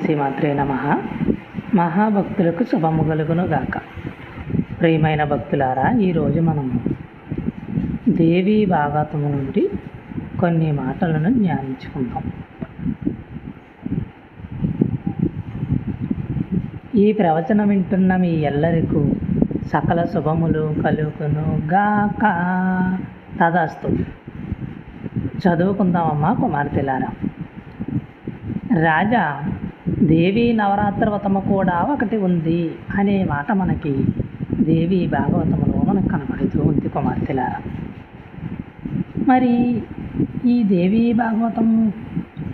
శ్రీమాత్రే నమ. మహాభక్తులకు శుభము కలుగును గాక ప్రియమైన భక్తులారా ఈరోజు మనము దేవీ భాగవతము నుండి కొన్ని మాటలను ధ్యానించుకుందాం. ఈ ప్రవచనం వింటున్న మీ ఎల్లరికూ సకల శుభములు కలుగును గాక తదాస్తు. చదువుకుందామమ్మా కుమార్తెలారా. రాజా దేవీ నవరాత్రవతము కూడా ఒకటి ఉంది అనే మాట మనకి దేవి భాగవతములో మనకు కనబడుతూ ఉంది కుమార్తెల మరి ఈ దేవి భాగవతం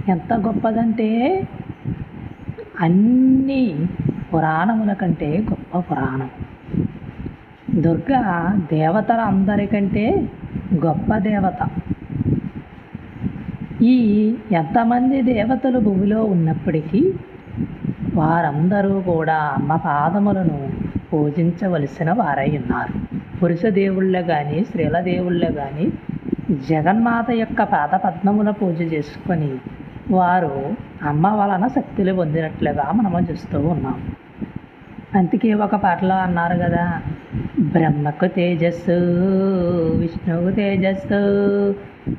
ఎంత గొప్పదంటే అన్ని పురాణముల కంటే గొప్ప పురాణం. దుర్గా దేవతల అందరికంటే గొప్ప దేవత. ఈ ఎంతమంది దేవతలు భూమిలో ఉన్నప్పటికీ వారందరూ కూడా అమ్మ పాదములను పూజించవలసిన వారై ఉన్నారు. పురుష దేవుళ్ళ కానీ స్త్రీల దేవుళ్ళ కానీ జగన్మాత యొక్క పాద పద్మమున పూజ చేసుకొని వారు అమ్మ వలన శక్తులు పొందినట్లుగా మనము చూస్తూ ఉన్నాం. అందుకే ఒక పాటలో అన్నారు కదా బ్రహ్మకు తేజస్సు విష్ణువు తేజస్సు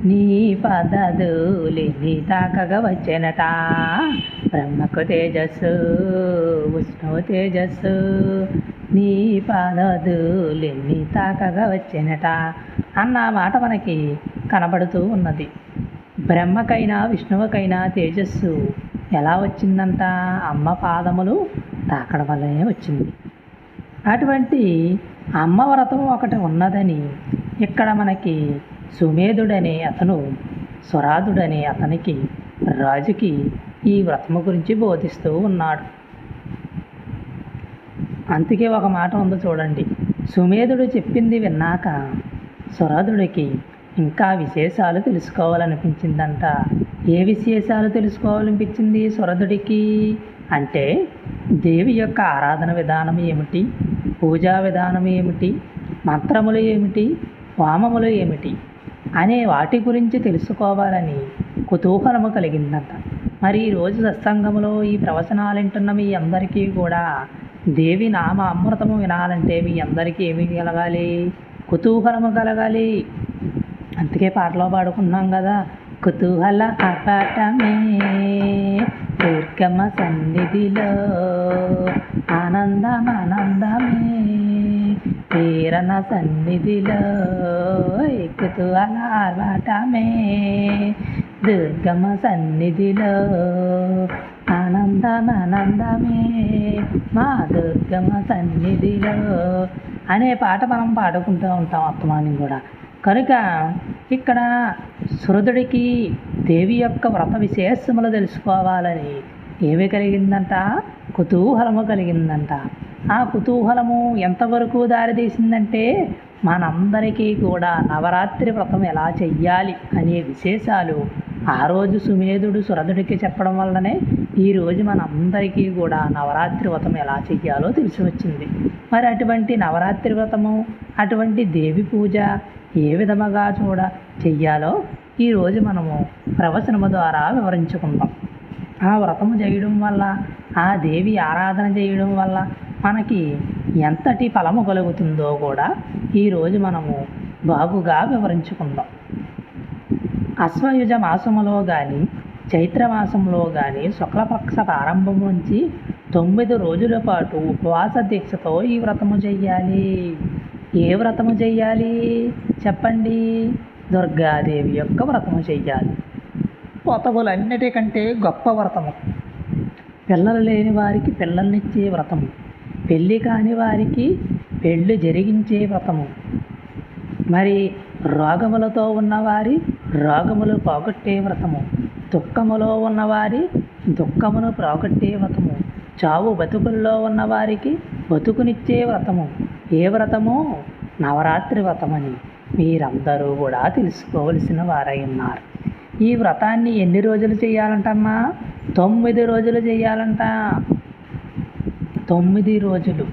నీ పదదులి నీ తాకగా వచ్చినట. బ్రహ్మకు తేజస్సు విష్ణువు తేజస్సు. నీ పదదులి నీ తాకగా వచ్చినట అన్న మాట మనకి కనబడుతూ ఉన్నది. బ్రహ్మకైనా విష్ణువుకైనా తేజస్సు ఎలా వచ్చిందంట? అమ్మ పాదములు తాకడం వల్లనే వచ్చింది. అటువంటి అమ్మ వ్రతం ఒకటి ఉన్నదని ఇక్కడ మనకి సుమేధుడనే అతను స్వరాధుడనే అతనికి రాజుకి ఈ వ్రతము గురించి బోధిస్తూ ఉన్నాడు. అందుకే ఒక మాట ఉందో చూడండి. సుమేధుడు చెప్పింది విన్నాక స్వరాధుడికి ఇంకా విశేషాలు తెలుసుకోవాలనిపించిందంట. ఏ విశేషాలు తెలుసుకోవాలనిపించింది స్వరధుడికి అంటే దేవి యొక్క ఆరాధన విధానం ఏమిటి? పూజా విధానం ఏమిటి? మంత్రములు ఏమిటి? వామములు ఏమిటి? అనే వాటి గురించి తెలుసుకోవాలని కుతూహలము కలిగిందంట. మరి ఈరోజు సత్సంగంలో ఈ ప్రవచనాలు వింటున్న మీ అందరికీ కూడా దేవి నామ అమృతము వినాలంటే మీ అందరికీ ఏమి కలగాలి? కుతూహలము కలగాలి. అందుకే పాటలో పాడుకున్నాం కదా కుతూహల అపాటమే దుర్గమ్మ సన్నిధిలో ఆనందం ఆనందమే. తీరన సన్నిధిలో కుతూహల ఆర్భాటమే దుర్గమ్మ సన్నిధిలో ఆనందం ఆనందమే మా దుర్గమ్మ సన్నిధిలో అనే పాట మనం పాడుకుంటూ ఉంటాం అత్తమాని కూడా. కనుక ఇక్కడ సురదుడికి దేవి యొక్క వ్రత విశేషములు తెలుసుకోవాలని ఏమి కలిగిందంట? కుతూహలము కలిగిందంట. ఆ కుతూహలము ఎంతవరకు దారితీసిందంటే మనందరికీ కూడా నవరాత్రి వ్రతం ఎలా చెయ్యాలి అనే విశేషాలు ఆ రోజు సుమేధుడు సురధుడికి చెప్పడం వల్లనే ఈరోజు మనందరికీ కూడా నవరాత్రి వ్రతం ఎలా చెయ్యాలో తెలిసి వచ్చింది. మరి అటువంటి నవరాత్రి వ్రతము అటువంటి దేవి పూజ ఏ విధముగా చూడ చెయ్యాలో ఈరోజు మనము ప్రవచనము ద్వారా వివరించుకుందాం. ఆ వ్రతము చేయడం వల్ల ఆ దేవి ఆరాధన చేయడం వల్ల మనకి ఎంతటి ఫలము కలుగుతుందో కూడా ఈరోజు మనము బాగుగా వివరించుకుందాం. అశ్వయుజ మాసములో కానీ చైత్రమాసంలో కానీ శుక్లపక్ష ప్రారంభం నుంచి తొమ్మిది రోజుల పాటు ఉపవాస దీక్షతో ఈ వ్రతము చెయ్యాలి. ఏ వ్రతము చెయ్యాలి? చెప్పండి. దుర్గాదేవి యొక్క వ్రతము చెయ్యాలి. పొతవులన్నిటికంటే గొప్ప వ్రతము. పిల్లలు లేని వారికి పిల్లల్నిచ్చే వ్రతము. పెళ్ళి కాని వారికి పెళ్ళి జరిగించే వ్రతము. మరి రోగములతో ఉన్నవారి రోగములు పోగొట్టే వ్రతము. దుఃఖములో ఉన్నవారి దుఃఖమును పోగొట్టే వ్రతము. చావు బతుకుల్లో ఉన్నవారికి బతుకునిచ్చే వ్రతము. ఏ వ్రతము నవరాత్రి వ్రతమని మీరందరూ కూడా తెలుసుకోవలసిన వారై ఉన్నారు. ఈ వ్రతాన్ని ఎన్ని రోజులు చేయాలంటమ్మా? తొమ్మిది రోజులు చేయాలంట. తొమ్మిది రోజులు.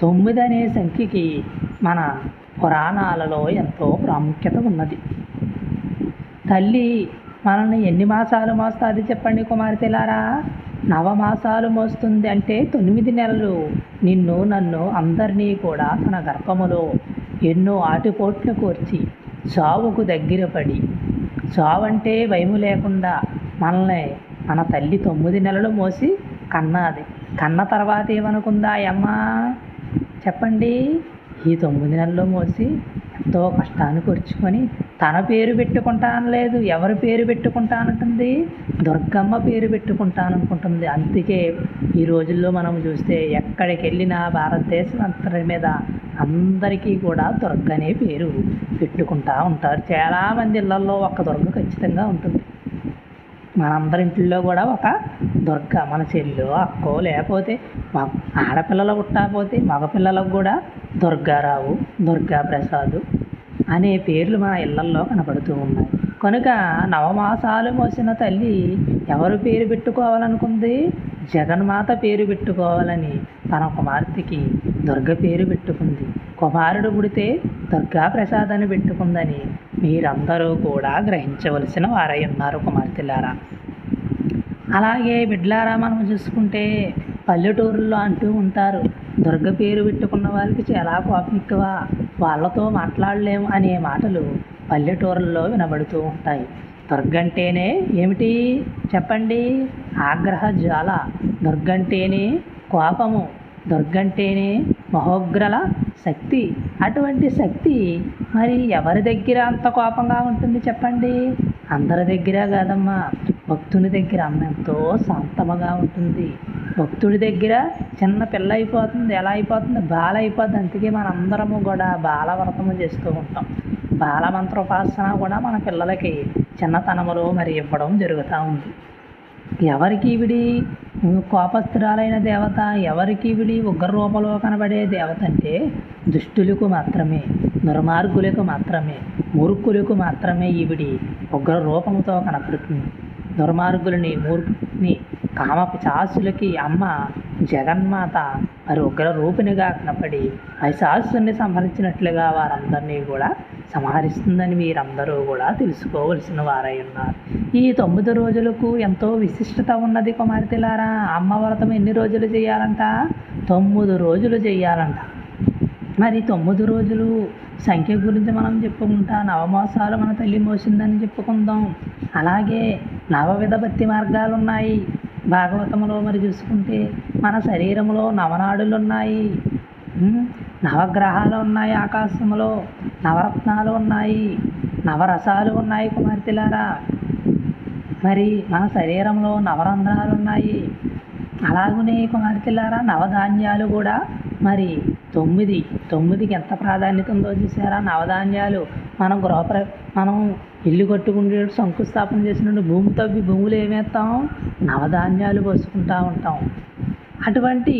తొమ్మిది అనే సంఖ్యకి మన పురాణాలలో ఎంతో ప్రాముఖ్యత ఉన్నది. తల్లి మనల్ని ఎన్ని మాసాలు మోస్తుంది చెప్పండి కుమార్తెలారా? నవమాసాలు మోస్తుంది అంటే తొమ్మిది నెలలు. నిన్ను నన్ను అందరినీ కూడా తన గర్భములో ఎన్నో ఆటిపోట్లు కోర్చి చావుకు దగ్గర పడి చావంటే భయము లేకుండా మనల్ని మన తల్లి తొమ్మిది నెలలు మోసి కన్నాది. కన్న తర్వాత ఏమనుకుందా అమ్మా? చెప్పండి. ఈ తొమ్మిది నెలల్లో మోసి ఎంతో కష్టాన్ని కూర్చుకొని తన పేరు పెట్టుకుంటాను లేదు ఎవరి పేరు పెట్టుకుంటానంటుంది? దుర్గమ్మ పేరు పెట్టుకుంటాననుకుంటుంది. అందుకే ఈ రోజుల్లో మనం చూస్తే ఎక్కడికి వెళ్ళినా భారతదేశం అంతటి మీద అందరికీ కూడా దుర్గ అనే పేరు పెట్టుకుంటా ఉంటారు. చాలామంది ఇళ్ళలో ఒక్క దుర్గ ఖచ్చితంగా ఉంటుంది. మనందరి ఇంట్లో కూడా ఒక దుర్గ మన చెల్లు అక్కో లేకపోతే మా ఆడపిల్లలు పుట్టకపోతే మగపిల్లలకు కూడా దుర్గారావు దుర్గా ప్రసాద్ అనే పేర్లు మన ఇళ్ళల్లో కనపడుతూ ఉన్నాయి. కనుక నవమాసాలు మోసిన తల్లి ఎవరు పేరు పెట్టుకోవాలనుకుంది? జగన్మాత పేరు పెట్టుకోవాలని తన కుమార్తెకి దుర్గ పేరు పెట్టుకుంది. కుమారుడు పుడితే దుర్గా ప్రసాద్ అని పెట్టుకుందని మీరందరూ కూడా గ్రహించవలసిన వారై ఉన్నారు కుమార్తెలారా. అలాగే బిడ్లారా మనం చూసుకుంటే పల్లెటూరుల్లో అంటూ ఉంటారు దుర్గ పేరు పెట్టుకున్న వాళ్ళకి చాలా కోపం ఎక్కువ వాళ్ళతో మాట్లాడలేము అనే మాటలు పల్లెటూరుల్లో వినబడుతూ ఉంటాయి. దుర్గంటేనే ఏమిటి? చెప్పండి. ఆగ్రహ జ్వాల దుర్గంటేనే కోపము. దుర్గంటేనే మహోగ్రల శక్తి. అటువంటి శక్తి మరి ఎవరి దగ్గర అంత కోపంగా ఉంటుంది చెప్పండి? అందరి దగ్గర కాదమ్మా. భక్తుని దగ్గర అమ్మ ఎంతో శాంతముగా ఉంటుంది. భక్తుడి దగ్గర చిన్న పిల్ల అయిపోతుంది ఎలా అయిపోతుంది? బాల అయిపోతుంది. అందుకే మనందరము కూడా బాలవ్రతము చేస్తూ ఉంటాం. బాలమంత్రోపాసన కూడా మన పిల్లలకి చిన్నతనములో మరి ఇవ్వడం జరుగుతూ ఉంది. ఎవరికి విడి? కోపస్థిరాలైన దేవత ఎవరికి విడి ఉగ్ర రూపంలో కనబడే దేవత అంటే దుష్టులకు మాత్రమే దుర్మార్గులకు మాత్రమే మూర్ఖులకు మాత్రమే ఈవిడి ఉగ్ర రూపంతో కనపడుతుంది. దుర్మార్గులని మూర్ఖుని కామ పిశాసులకి అమ్మ జగన్మాత మరి ఉగ్ర రూపిణిగా కనపడి పైశాసుని సంహరించినట్లుగా వారందరినీ కూడా సంహరిస్తుందని మీరందరూ కూడా తెలుసుకోవలసిన వారై ఉన్నారు. ఈ తొమ్మిది రోజులకు ఎంతో విశిష్టత ఉన్నది కుమార్తెలారా అమ్మ వ్రతం ఎన్ని రోజులు చేయాలంట? తొమ్మిది రోజులు చేయాలంట. మరి తొమ్మిది రోజులు సంఖ్య గురించి మనం చెప్పుకుంటా నవమాసాలు మన తల్లి మోసిందని చెప్పుకుందాం. అలాగే నవవిధ భక్తి మార్గాలు ఉన్నాయి భాగవతంలో మరి చూసుకుంటే మన శరీరంలో నవనాడులు ఉన్నాయి నవగ్రహాలు ఉన్నాయి ఆకాశంలో నవరత్నాలు ఉన్నాయి నవరసాలు ఉన్నాయి కుమార్తెలారా. మరి మన శరీరంలో నవరంధ్రాలు ఉన్నాయి. అలాగనే కుమార్తెలారా నవధాన్యాలు కూడా. మరి తొమ్మిది తొమ్మిదికి ఎంత ప్రాధాన్యత ఉందో చూసారా నవధాన్యాలు మనం గృహప్ర మనం ఇల్లు కట్టుకుంటే శంకుస్థాపన చేసినట్టు భూమి తవ్వి భూములు ఏమేస్తాం? నవధాన్యాలు పోసుకుంటూ ఉంటాం. అటువంటి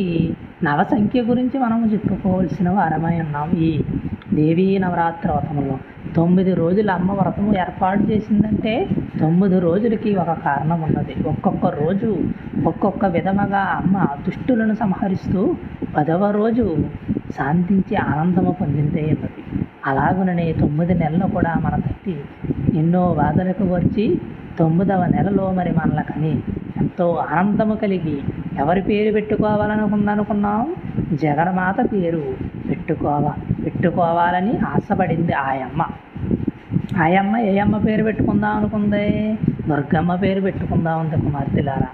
నవ సంఖ్య గురించి మనం చెప్పుకోవాల్సిన వారమై ఉన్నాం ఈ దేవీ నవరాత్రి వ్రతంలో తొమ్మిది రోజులు అమ్మ వ్రతము ఏర్పాటు చేసిందంటే తొమ్మిది రోజులకి ఒక కారణం ఉన్నది. ఒక్కొక్క రోజు ఒక్కొక్క విధముగా అమ్మ దుష్టులను సంహరిస్తూ పదవ రోజు శాంతించి ఆనందము పొందిందే అన్నది అలాగుననే తొమ్మిది నెలలు కూడా మన తట్టి ఎన్నో బాధలకు వచ్చి తొమ్మిదవ నెలలో మరి మనలకని ఎంతో ఆనందము కలిగి ఎవరి పేరు పెట్టుకోవాలనుకుందనుకున్నాం జగన్మాత పేరు పెట్టుకోవా పెట్టుకోవాలని ఆశపడింది ఆయమ్మ. ఆయమ్మ ఏ అమ్మ పేరు పెట్టుకుందాం అనుకుంది? దుర్గమ్మ పేరు పెట్టుకుందాం ఉంది కుమార్తెలారా.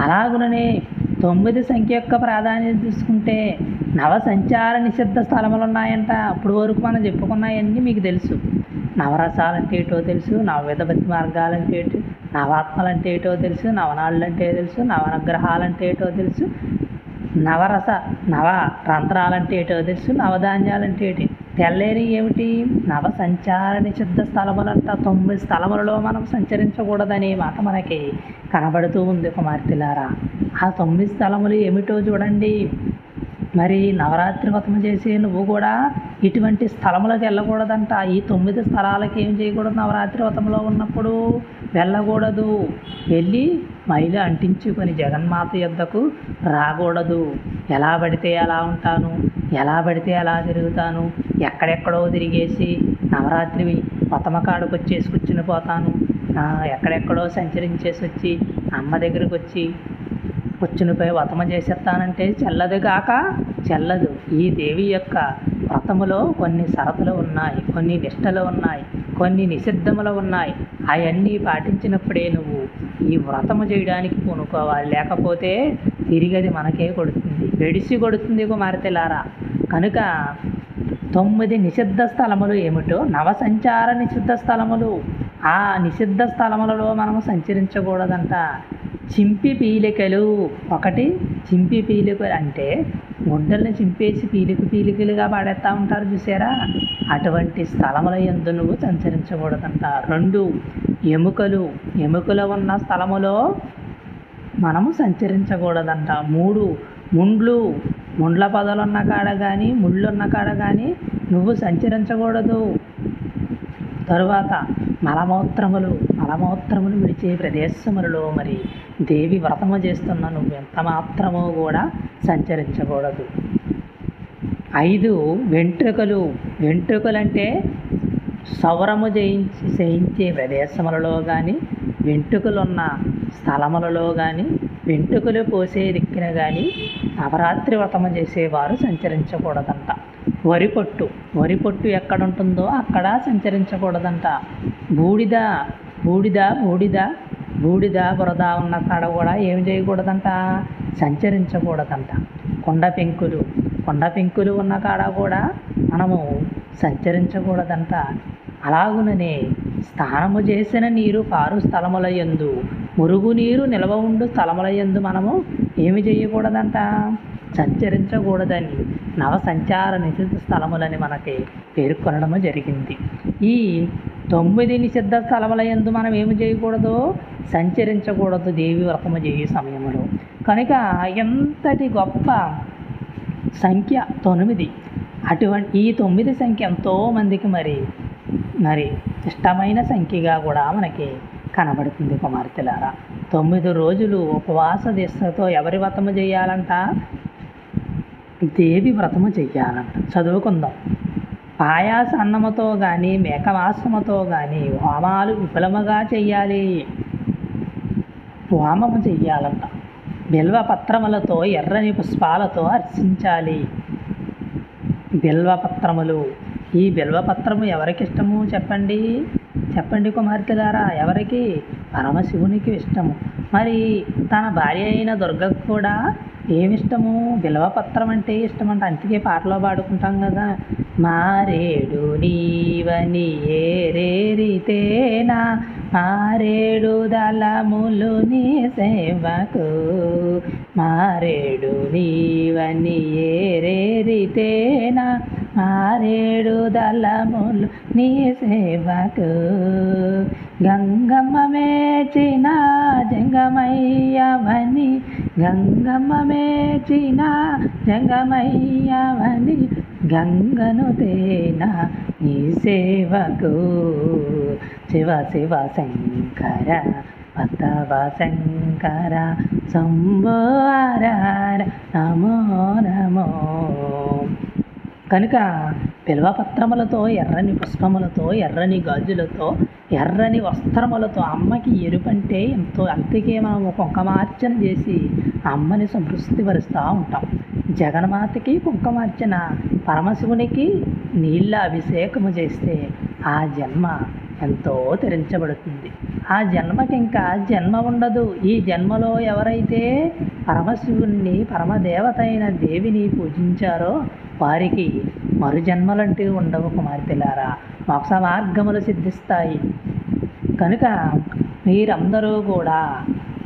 అలాగుననే తొమ్మిది సంఖ్య యొక్క ప్రాధాన్యత తీసుకుంటే నవ సంచార నిషిద్ధ స్థలములు ఉన్నాయంట అప్పుడు వరకు మనం చెప్పుకున్నాయన్నీ మీకు తెలుసు. నవరసాలంటే ఏటో తెలుసు నవవిధ భక్తి మార్గాలు అంటే ఏంటి నవాత్మలంటే ఏటో తెలుసు నవనాళ్ళు అంటే తెలుసు నవనగ్రహాలు అంటే ఏటో తెలుసు నవరస నవ రంధ్రాలంటే ఏటో తెలుసు నవధాన్యాలు అంటే ఏంటి తెల్లేరి ఏమిటి? నవ సంచార నిషిద్ధ స్థలములంట తొమ్మిది స్థలములలో మనం సంచరించకూడదనే మాట మనకి కనబడుతూ ఉంది కుమార్తెలారా. ఆ తొమ్మిది స్థలములు ఏమిటో చూడండి. మరి నవరాత్రి వ్రతం చేసే నువ్వు కూడా ఇటువంటి స్థలములకు వెళ్ళకూడదంట. ఈ తొమ్మిది స్థలాలకు ఏం చేయకూడదు? నవరాత్రి వ్రతంలో ఉన్నప్పుడు వెళ్ళకూడదు. వెళ్ళి మైలు అంటించుకొని జగన్మాత యొద్దకు రాకూడదు. ఎలా పడితే అలా ఉంటాను. ఎలా పడితే అలా తిరుగుతాను. ఎక్కడెక్కడో తిరిగేసి నవరాత్రి వ్రతమ కాడకు వచ్చేసి కూర్చుని పోతాను. ఎక్కడెక్కడో సంచరించేసి వచ్చి అమ్మ దగ్గరకు వచ్చి పుచ్చునిపై వ్రతమ చేసేస్తానంటే చెల్లదు కాక చెల్లదు. ఈ దేవి యొక్క వ్రతములో కొన్ని సరతులు ఉన్నాయి కొన్ని నిష్టలు ఉన్నాయి కొన్ని నిషిద్ధములు ఉన్నాయి. అవన్నీ పాటించినప్పుడే నువ్వు ఈ వ్రతము చేయడానికి పూనుకోవాలి. లేకపోతే తిరిగి అది మనకే కొడుతుంది. వెడిసి కొడుతుంది కుమార్తెలారా. కనుక తొమ్మిది నిషిద్ధ స్థలములు ఏమిటో నవ సంచార నిషిద్ధ స్థలములు ఆ నిషిద్ధ స్థలములలో మనము సంచరించకూడదంట. చింపి పీలికలు ఒకటి చింపి పీలికలు అంటే గుడ్డల్ని చింపేసి పీలిక పీలికలుగా పాడేస్తూ ఉంటారు చూసారా? అటువంటి స్థలముల ఎందు నువ్వు సంచరించకూడదంట. రెండు ఎముకలు ఎముకలు ఉన్న స్థలములో మనము సంచరించకూడదంట. మూడు ముండ్లు ముండ్ల పదలున్న కాడ కానీ ముళ్ళున్న కాడ కానీ నువ్వు సంచరించకూడదు. తరువాత మలమూత్రములు మలమూత్రములు విడిచే ప్రదేశములలో మరి దేవి వ్రతము చేస్తున్న నువ్వు ఎంత మాత్రమో కూడా సంచరించకూడదు. ఐదు వెంట్రుకలు. వెంట్రుకలంటే సౌరము జయించి చేయించే ప్రదేశములలో కానీ వెంట్రుకలున్న స్థలములలో కానీ వెంట్రుకలు పోసే దిక్కున కానీ నవరాత్రి వ్రతము చేసేవారు సంచరించకూడదంట. వరి పొట్టు. వరి పొట్టు ఎక్కడ ఉంటుందో అక్కడ సంచరించకూడదంట. బూడిద బూడిద బూడిద బూడిద బురద ఉన్న కాడ కూడా ఏమి చేయకూడదంట? సంచరించకూడదంట. కొండ పెంకులు కొండ పెంకులు ఉన్న కాడ కూడా మనము సంచరించకూడదంట. అలాగుననే స్నానము చేసిన నీరు పారు స్థలముల యందు మురుగునీరు నిల్వ ఉండు స్థలముల యందు మనము ఏమి చేయకూడదంట? సంచరించకూడదని నవ సంచార నిషిద్ధ స్థలములని మనకి పేర్కొనడము జరిగింది. ఈ తొమ్మిది నిషిద్ధ స్థలముల ఎందు మనం ఏమి చేయకూడదు? సంచరించకూడదు దేవి వ్రతము చేయు సమయంలో కనుక ఎంతటి గొప్ప సంఖ్య తొమ్మిది. అటువంటి ఈ తొమ్మిది సంఖ్య ఎంతోమందికి మరి మరి ఇష్టమైన సంఖ్యగా కూడా మనకి కనబడుతుంది కుమార్తెలారా. తొమ్మిది రోజులు ఉపవాస దిశతో ఎవరి వ్రతము చేయాలంట? దేవి వ్రతము చెయ్యాలంట. చదువుకుందాం. పాయాస అన్నముతో కానీ మేకమాసముతో కానీ హోమాలు విఫలముగా చెయ్యాలి. హోమము చెయ్యాలంట. బిల్వ పత్రములతో ఎర్రని పుష్పాలతో అర్చించాలి బిల్వపత్రములు ఈ బిల్వపత్రము ఎవరికి ఇష్టము చెప్పండి? చెప్పండి కుమార్తెలారా ఎవరికి? పరమశివునికి ఇష్టము. మరి తన భార్య అయిన దుర్గకు కూడా ఏమిష్టము? బిల్వపత్రం అంటే ఇష్టం అంటే అందుకే పాటలో పాడుకుంటాం కదా. మారేడు నీవని ఏరేరితేనా? మారేడు దళములు నీ సేవకు. మారేడు నీవని ఏరేరితేనా? మారేడు దళములు నీ సేవకు. గంగమ్మ మేచిన జంగమయ్యవని గంగమ్మ మేచిన జంగమయ్యవని గంగను తేనా నీ సేవకు. శివ శివ శంకర పతవ శంకర శంభో నమో నమో. కనుక బిల్వపత్రములతో ఎర్రని పుష్పములతో ఎర్రని గాజులతో ఎర్రని వస్త్రములతో అమ్మకి ఎరుపంటే ఎంతో అంతకే మనం కుంకమార్చన చేసి అమ్మని సంతృప్తిపరుస్తూ ఉంటాం. జగన్మాతకి కుంకమార్చన పరమశివునికి నీళ్ళ అభిషేకము చేస్తే ఆ జన్మ ఎంతో తెరించబడుతుంది. ఆ జన్మకి ఇంకా జన్మ ఉండదు. ఈ జన్మలో ఎవరైతే పరమశివుణ్ణి పరమదేవత అయిన దేవిని పూజించారో వారికి మరుజన్మలంటూ ఉండవు కుమార్తెలారా. మోక్ష మార్గములు సిద్ధిస్తాయి. కనుక మీరందరూ కూడా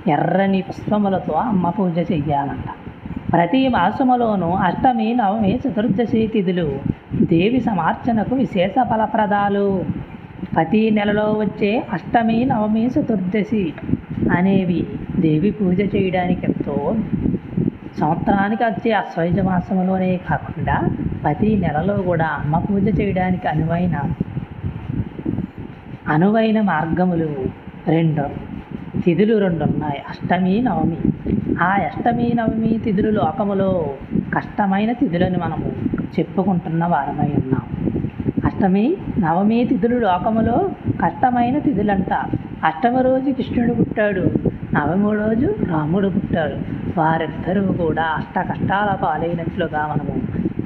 ఎర్రని పుష్పములతో అమ్మ పూజ చెయ్యాలంట. ప్రతి మాసములోనూ అష్టమి నవమి చతుర్దశి తిథులు దేవి సమార్చనకు విశేష ఫలప్రదాలు. ప్రతి నెలలో వచ్చే అష్టమి నవమి చతుర్దశి అనేవి దేవి పూజ చేయడానికి ఎంతో సంవత్సరానికి వచ్చే అశ్వయుజ మాసంలోనే కాకుండా ప్రతి నెలలో కూడా అమ్మ పూజ చేయడానికి అనువైన అనువైన మార్గములు రెండు. తిథులు రెండు ఉన్నాయి. అష్టమి నవమి. ఆ అష్టమి నవమి తిథులు లోకములో కష్టమైన తిథులని మనము చెప్పుకుంటున్న వారమై ఉన్నాం. అష్టమి నవమి తిథులు లోకములో కష్టమైన తిథులంట. అష్టమి రోజు కృష్ణుడు పుట్టాడు. నవమి రోజు రాముడు పుట్టాడు. వారిద్దరూ కూడా అష్ట కష్టాల పాలైనట్లుగా మనము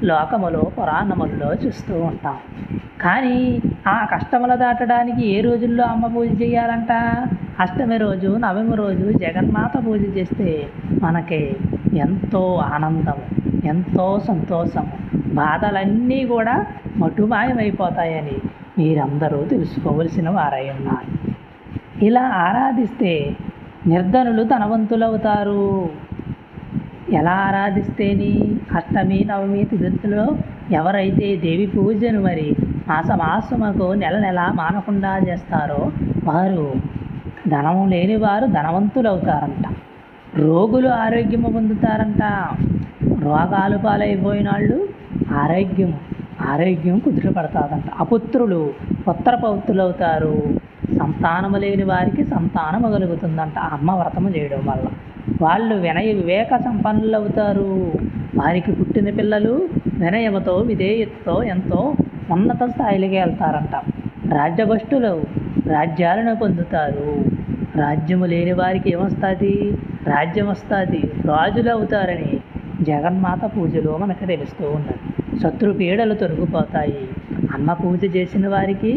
లోకములో పురాణముల్లో చూస్తూ ఉంటాం. కానీ ఆ కష్టములు దాటడానికి ఏ రోజుల్లో అమ్మ పూజ చేయాలంట? అష్టమి రోజు నవమి రోజు జగన్మాత పూజ చేస్తే మనకి ఎంతో ఆనందము ఎంతో సంతోషము. బాధలన్నీ కూడా మటుమాయమైపోతాయని మీరందరూ తెలుసుకోవలసిన వారై ఉన్నారు. ఇలా ఆరాధిస్తే నిర్ధనులు ధనవంతులవుతారు. ఎలా ఆరాధిస్తేని? అష్టమి నవమి తిథులలో ఎవరైతే దేవి పూజను మరి మాసమాసముకు నెల నెల మానకుండా చేస్తారో వారు ధనము లేని వారు ధనవంతులవుతారంట. రోగులు ఆరోగ్యము పొందుతారంట. రోగాలు పాలైపోయిన వాళ్ళు ఆరోగ్యం ఆరోగ్యం కుదుటపడతాదంట అపుత్రులు పుత్రపౌత్రులు పౌత్రులవుతారు సంతానము లేని వారికి సంతానము కలుగుతుందంట. అమ్మ వ్రతము చేయడం వల్ల. వాళ్ళు వినయ వివేక సంపన్నులు అవుతారు వారికి పుట్టిన పిల్లలు వినయముతో విధేయతతో ఎంతో ఉన్నత స్థాయిలకి వెళ్తారంట. రాజ్యభష్టులు రాజ్యాలను పొందుతారు. రాజ్యము లేని వారికి ఏమొస్తుంది? రాజ్యం వస్తుంది. రాజులు అవుతారని జగన్మాత పూజలో మనకు తెలుస్తూ ఉన్నది. శత్రు పీడలు తొలగిపోతాయి. అమ్మ పూజ చేసిన వారికి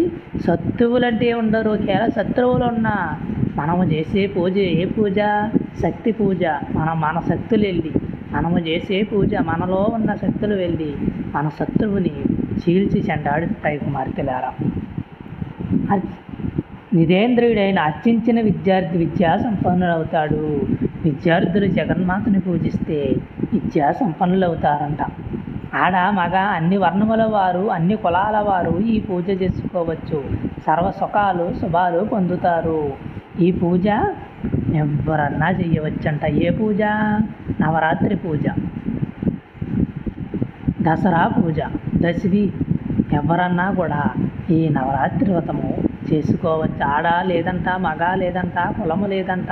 సత్తువులంటే ఉండరు. కేవలం శత్రువులు ఉన్నా మనము చేసే పూజ ఏ పూజ? శక్తి పూజ. మన మన శక్తులు వెళ్ళి మనము చేసే పూజ మనలో ఉన్న శక్తులు వెళ్ళి మన శత్రువుని చీల్చి చెండాడుతాయి కుమార్తెలారా. నిదేంద్రుడైన అర్చించిన విద్యార్థి విద్యా సంపన్నులవుతాడు. విద్యార్థులు జగన్మాతని పూజిస్తే విద్యా సంపన్నులవుతారంట. ఆడ మగ అన్ని వర్ణముల వారు అన్ని కులాల వారు ఈ పూజ చేసుకోవచ్చు. సర్వ సుఖాలు శుభాలు పొందుతారు. ఈ పూజ ఎవరన్నా చేయవచ్చంట. ఏ పూజ? నవరాత్రి పూజ. దసరా పూజ. దశవి ఎవరన్నా కూడా ఈ నవరాత్రి వ్రతము చేసుకోవచ్చు. ఆడ లేదంట మగ లేదంట కులము లేదంట.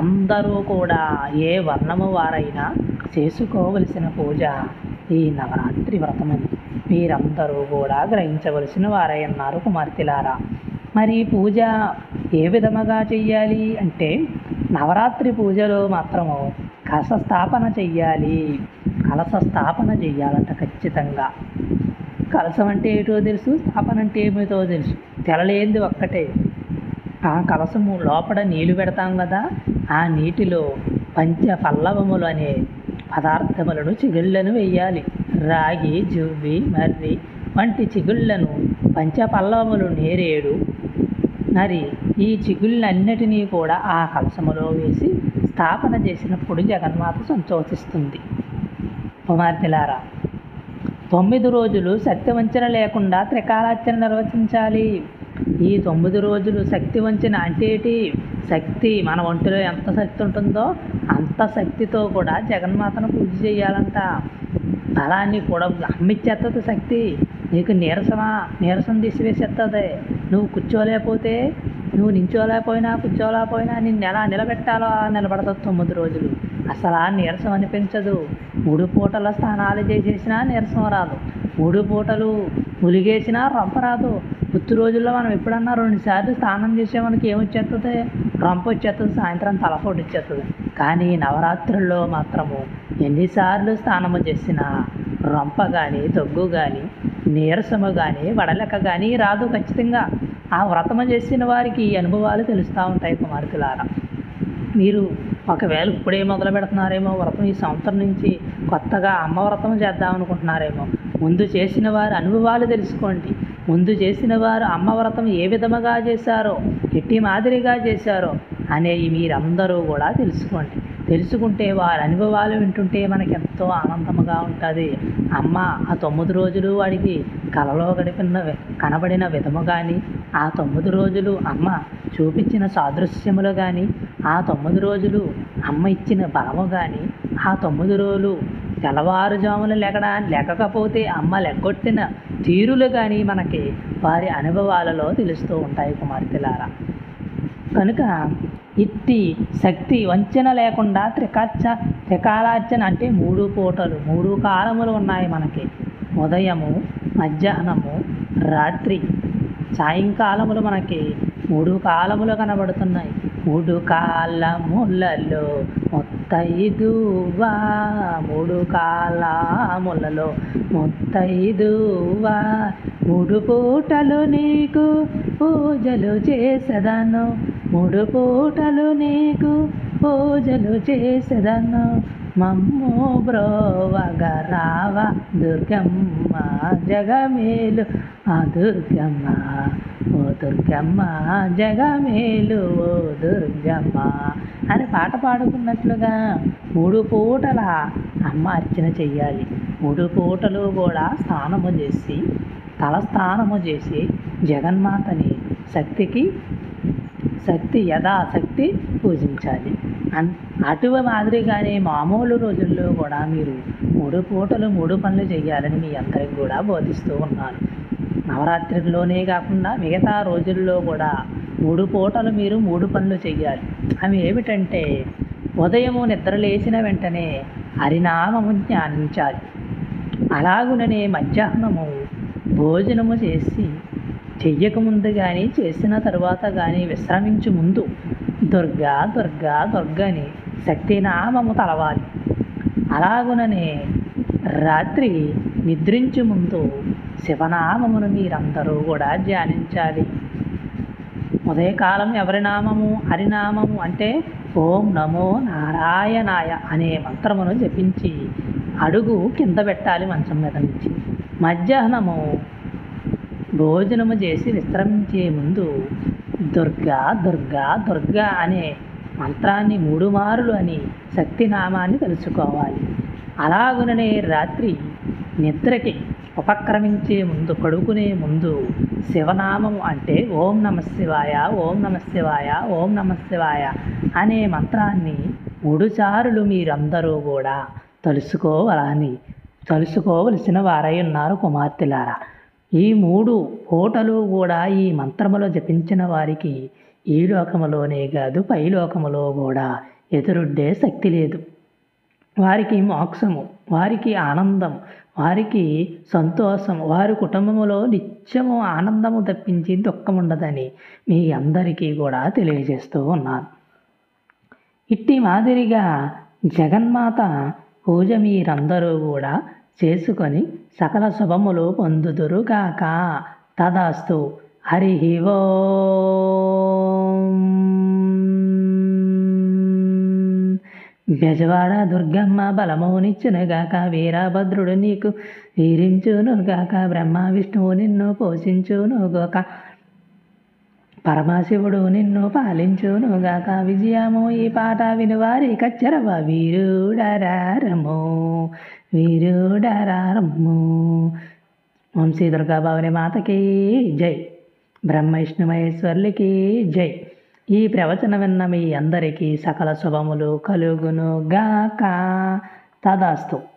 అందరూ కూడా ఏ వర్ణము వారైనా చేసుకోవలసిన పూజ. ఈ నవరాత్రి వ్రతమని మీరందరూ కూడా గ్రహించవలసిన వారై అన్నారు కుమార్తెలారా. మరి పూజ ఏ విధముగా చెయ్యాలి అంటే నవరాత్రి పూజలో మాత్రము కలశ స్థాపన చెయ్యాలి. కలశ స్థాపన చెయ్యాలంట ఖచ్చితంగా. కలసం అంటే ఏటో తెలుసు స్థాపన అంటే ఏమిటో తెలుసు. తెలలేంది ఒక్కటే. ఆ కలసము లోపల నీళ్ళు పెడతాం కదా ఆ నీటిలో పంచ పల్లవములు అనే పదార్థములను చిగుళ్ళను వేయాలి. రాగి జువ్వి మర్రి వంటి చిగుళ్ళను పంచపల్లవములు నేరేడు మరి ఈ చిగుళ్ళన్నిటినీ కూడా ఆ కలసములో వేసి స్థాపన చేసినప్పుడు జగన్మాత సంతోషిస్తుంది. కుమార్తెలారా తొమ్మిది రోజులు శక్తివంచన లేకుండా త్రికాలార్చన నిర్వచించాలి ఈ తొమ్మిది రోజులు శక్తి వంచన అంటే ఏంటి? శక్తి మన ఒంటిలో ఎంత శక్తి ఉంటుందో అంత శక్తితో కూడా జగన్మాతను పూజ చేయాలంట. అలా అని కూడా అమ్మిచ్చేస్తుంది శక్తి. నీకు నీరసమా? నీరసం తీసివేసేస్తుంది నువ్వు కూర్చోలేకపోతే నువ్వు నించోలేకపోయినా కూర్చోలేకపోయినా నిన్ను ఎలా నిలబెట్టాలో అలా నిలబడతావు తొమ్మిది రోజులు. అసలు ఆ నీరసం అనిపించదు. మూడు పూటల స్నానాలు చేసేసినా నీరసం రాదు. మూడు పూటలు ములిగేసినా రంప రాదు. గుర్తు రోజుల్లో మనం ఎప్పుడన్నా రెండు సార్లు స్నానం చేసే మనకి ఏమొచ్చేస్తుంది రొంప వచ్చేస్తుంది సాయంత్రం తలపోటు వచ్చేస్తుంది కానీ నవరాత్రుల్లో మాత్రము ఎన్నిసార్లు స్నానము చేసినా రొంప కానీ దగ్గు కానీ నీరసము కానీ వడలెక్క కానీ రాదు ఖచ్చితంగా. ఆ వ్రతము చేసిన వారికి అనుభవాలు తెలుస్తూ ఉంటాయి కుమార్తెలారా. మీరు ఒకవేళ ఇప్పుడే మొదలు పెడుతున్నారేమో వ్రతం ఈ సంవత్సరం నుంచి కొత్తగా అమ్మ వ్రతం చేద్దాం అనుకుంటున్నారేమో ముందు చేసిన వారి అనుభవాలు తెలుసుకోండి. ముందు చేసిన వారు అమ్మ వ్రతం ఏ విధముగా చేశారో ఎట్టి మాదిరిగా చేశారో అనేవి మీరందరూ కూడా తెలుసుకోండి. తెలుసుకుంటే వారి అనుభవాలు వింటుంటే మనకి ఎంతో ఆనందముగా ఉంటుంది. అమ్మ ఆ తొమ్మిది రోజులు వాడికి కలలో గడిపిన కనబడిన విధము కానీ ఆ తొమ్మిది రోజులు అమ్మ చూపించిన సాదృశ్యములు కానీ ఆ తొమ్మిది రోజులు అమ్మ ఇచ్చిన బలము కానీ ఆ తొమ్మిది రోజులు తెల్లవారుజామున లెగడా లెక్కకపోతే అమ్మ లెగ్గొట్టిన తీరులు కానీ మనకి వారి అనుభవాలలో తెలుస్తూ ఉంటాయి కుమార్తెలారా కనుక ఇట్టి శక్తి వంచన లేకుండా త్రికార్చ త్రికాలార్చన అంటే మూడు పూటలు మూడు కాలములు ఉన్నాయి మనకి. ఉదయము మధ్యాహ్నము రాత్రి. సాయంకాలములు మనకి మూడు కాలములు కనబడుతున్నాయి. మూడు కాలములలో ముత్తైదువా మూడు కాలములలో ముళ్ళలో ముత్తైదువా మూడు పూటలు నీకు పూజలు చేసేదను మూడు పూటలు నీకు పూజలు చేసేదను. మమ్ము బ్రోవగ రావ దుర్గమ్మ జగమేలు. ఆ దుర్గమ్మ ఓ దుర్గమ్మ జగమేలు ఓ దుర్గమ్మ అని పాట పాడుకున్నట్లుగా మూడు పూటల అమ్మ అర్చన చెయ్యాలి. మూడు పూటలు కూడా స్నానము చేసి తల స్నానము చేసి జగన్మాతని శక్తికి శక్తి యథాశక్తి పూజించాలి. అన్ అటువ మాదిరిగానే మామూలు రోజుల్లో కూడా మీరు మూడు పూటలు మూడు పనులు చేయాలని మీ అందరికి కూడా బోధిస్తూ ఉన్నాను. నవరాత్రిలోనే కాకుండా మిగతా రోజుల్లో కూడా మూడు పూటలు మీరు మూడు పనులు చేయాలి. అవి ఏమిటంటే ఉదయము నిద్ర లేచిన వెంటనే హరినామము ధ్యానించాలి. అలాగుననే మధ్యాహ్నము భోజనము చేసి చెయ్యకముందు కానీ చేసిన తర్వాత కానీ విశ్రమించు ముందు దుర్గా దుర్గా దుర్గని శక్తినామము తలవాలి. అలాగుననే రాత్రి నిద్రించు ముందు శివనామమును మీరందరూ కూడా ధ్యానించాలి. ఉదయకాలం ఎవరి నామము? హరినామము అంటే ఓం నమో నారాయణాయ అనే మంత్రమును జపించి అడుగు కింద పెట్టాలి మంచం మీద నుంచి. మధ్యాహ్నము భోజనము చేసి విశ్రమించే ముందు దుర్గా దుర్గా దుర్గా అనే మంత్రాన్ని మూడు మారులు అని శక్తినామాన్ని తెలుసుకోవాలి. అలాగుననే రాత్రి నిద్రకి ఉపక్రమించే ముందు పడుకునే ముందు శివనామం అంటే ఓం నమ శివాయ ఓం నమ శివాయ ఓం నమ శివాయ అనే మంత్రాన్ని మూడుసార్లు మీరందరూ కూడా తలుసుకోవాలని తలుసుకోవలసిన వారై ఉన్నారు కుమార్తెలారా. ఈ మూడు పూటలు కూడా ఈ మంత్రములో జపించిన వారికి ఈ లోకములోనే కాదు పై లోకములో కూడా ఎదురుడ్డే శక్తి లేదు. వారికి మోక్షము వారికి ఆనందం వారికి సంతోషం వారి కుటుంబములో నిత్యము ఆనందము తప్పించి దుఃఖం ఉండదని మీ అందరికీ కూడా తెలియజేస్తూ ఉన్నాను. ఇట్టి మాదిరిగా జగన్మాత పూజ మీరందరూ కూడా చేసుకొని సకల శుభములు పొందుదురుగాక తదాస్తు. హరి ఓ బెజవాడ దుర్గమ్మ బలమునిచ్చునుగాక వీరభద్రుడు నీకు వీరించునుగాక బ్రహ్మ విష్ణువు నిన్ను పోషించునుగాక పరమశివుడు నిన్ను పాలించునుగాక విజయము ఈ పాట వినువారి కచ్చరవ వీరుడరారము వీరుడరారము. వంశీ దుర్గా భవని మాతకి జై బ్రహ్మ విష్ణు మహేశ్వర్లకి జై. ఈ ప్రవచన విన్న మీ అందరికీ సకల శుభములు కలుగును గాక తదాస్తు.